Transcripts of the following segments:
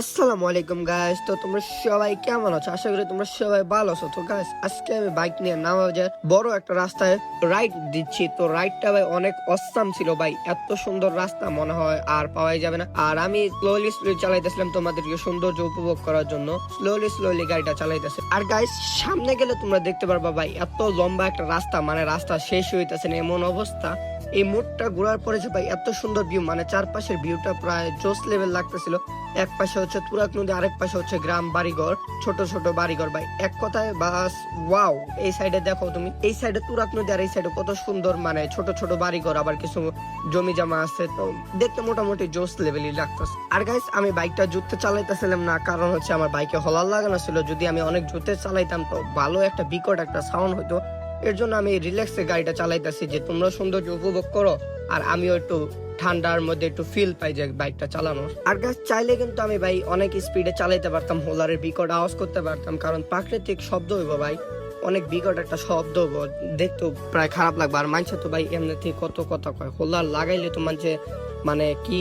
আসসালামু আলাইকুম গাইস তো তোমরা সবাই কেমন আছো? আশা করি তোমরা সবাই ভালো আছো। তো গাইস আজকে আমি বাইক নিয়ে নামাবাজার বড় একটা রাস্তায় রাইড দিচ্ছি। তো রাইডটা ভাই অনেক অসাম ছিল ভাই। এত সুন্দর রাস্তা মনে হয় আর পাওয়াই যাবে না। আর আমি স্লোলি স্লোলি চালাইতেছিলাম তোমাদেরকে সৌন্দর্য উপভোগ করার জন্য। স্লোলি স্লোলি গাড়িটা চালাইতেছে। আর গাইস সামনে গেলে তোমরা দেখতে পারবা ভাই, এত লম্বা একটা রাস্তা। মানে রাস্তা শেষ হইতেছে না, এমন অবস্থা। এই মোড়টা ঘোরার পরে যে ভাই, এত সুন্দর ভিউ মানে চারপাশের ভিউটা প্রায় জোস লেভেল লাগতেছিল। এক পাশে হচ্ছে তুরাক নদী, আরেক পাশে হচ্ছে গ্রাম বাড়িঘর, ছোট ছোট বাড়িঘর ভাই। এক কথায় বাস ওয়াও এই সাইডে দেখো তুমি, এই সাইডে তুরাক নদী আর এই সাইডে কত সুন্দর মানে ছোট ছোট বাড়িঘর, আবার কিছু জমি জমা আছে, তো দেখতে মোটামুটি জোস লেভেলই লাগতেছে। আর গাইস আমি বাইকটা জুতে চালাইতেছিলাম না, কারণ হচ্ছে আমার বাইকে হলার লাগানো ছিল যদি আমি অনেক জুতে চালাইতাম, তো ভালো একটা বিকট একটা সাউন্ড হতো এর জন্য আমি রিল্যাক্সে গাড়িটা চালাইতেছি যে তোমরা সৌন্দর্য উপভোগ করো, আর আমিও একটু ঠান্ডার মধ্যে একটু ফিল পাই যে বাইকটা চালানো আর গাছ চাইলে কিন্তু আমি ভাই অনেক স্পিডে চালাইতে পারতাম, হোলারের বিকট আওয়াজ করতে পারতাম, কারণ প্রাকৃতিক শব্দ হইব ভাই। অনেক বিকট একটা শব্দ দেখতো প্রায় খারাপ লাগবে। আর মানছে তো ভাই এমনিতে কত কথা কয়। হোলার লাগাইলে তো মানছে মানে কি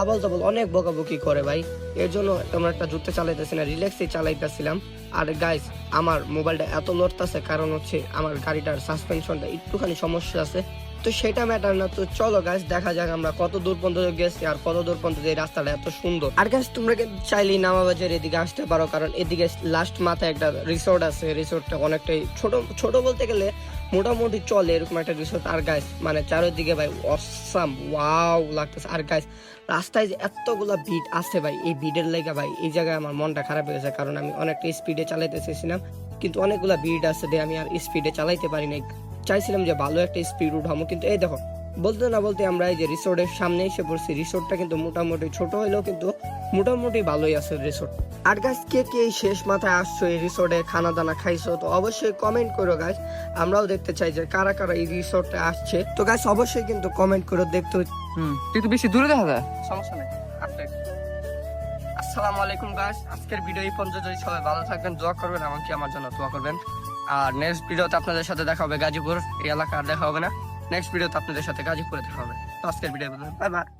আবল তাবল অনেক বকাবকি করে ভাই। এর জন্য তেমন একটা জুতে চালাইতেছি না, রিল্যাক্সে চালাইতেছিলাম। আর গাইস আমার মোবাইলটা এত লড়তেছে, কারণ হচ্ছে আমার গাড়িটার সাসপেনশনটা একটুখানি সমস্যা আছে। তো সেটা ম্যাটার না। তো চলো গাছ দেখা যাক আমরা কত দূর পর্যন্ত গেছি আর কত দূর পর্যন্ত এই রাস্তাটা এত সুন্দর। আর গাছ তোমরা কিন্তু চাইলেই নামাবাজার এদিকে আসতে পারো, কারণ এদিকে লাস্ট মাথায় একটা রিসোর্ট আছে। রিসোর্টটা অনেকটাই ছোট ছোট বলতে গেলে মোটামুটি চলে এরকম একটা রিসোর্ট আর গাছ মানে চারিদিকে ভাই অসাম ওয়াও লাগতেছে। আর গাছ রাস্তায় যে এতগুলা বিট আছে ভাই, এই বিটের লেগে ভাই, এই জায়গায় আমার মনটা খারাপ হয়ে গেছে, কারণ আমি অনেকটা স্পিডে চালাইতে চেয়েছিলাম, কিন্তু অনেকগুলা বিট আছে যে আমি আর স্পিডে চালাইতে পারি নাই। চাইছিলাম যে ভালো একটা স্পিড উঠামো কিন্তু এই দেখো বলতে না বলতে আমরা এই যে রিসোর্টের সামনে এসে পড়ছি রিসোর্টটা কিন্তু মোটামুটি ছোট হইলেও কিন্তু মোটামুটি ভালোই আছে রিসোর্ট আর গাছ কে কে শেষ মাথায় আসছো এই রিসোর্টে খানা দানা খাইছো তো অবশ্যই কমেন্ট করো গাছ আমরাও দেখতে চাই যে কারা কারা এই রিসোর্টে আসছে। তো গাছ অবশ্যই কিন্তু কমেন্ট করো দেখতে হুম তুই তো বেশি দূরে দেখা যায়? সমস্যা নেই আসসালামু আলাইকুম গাছ আজকের ভিডিও এই পর্যন্ত সবাই ভালো থাকবেন দোয়া করবেন এমনকি আমার জন্য দোয়া করবেন। আর নেক্সট ভিডিওতে আপনাদের সাথে দেখা হবে গাজীপুর এই এলাকা আর দেখা হবে না। নেক্সট ভিডিওতে আপনাদের সাথে গাজীপুরে দেখা হবে। আজকের ভিডিও বাই বাই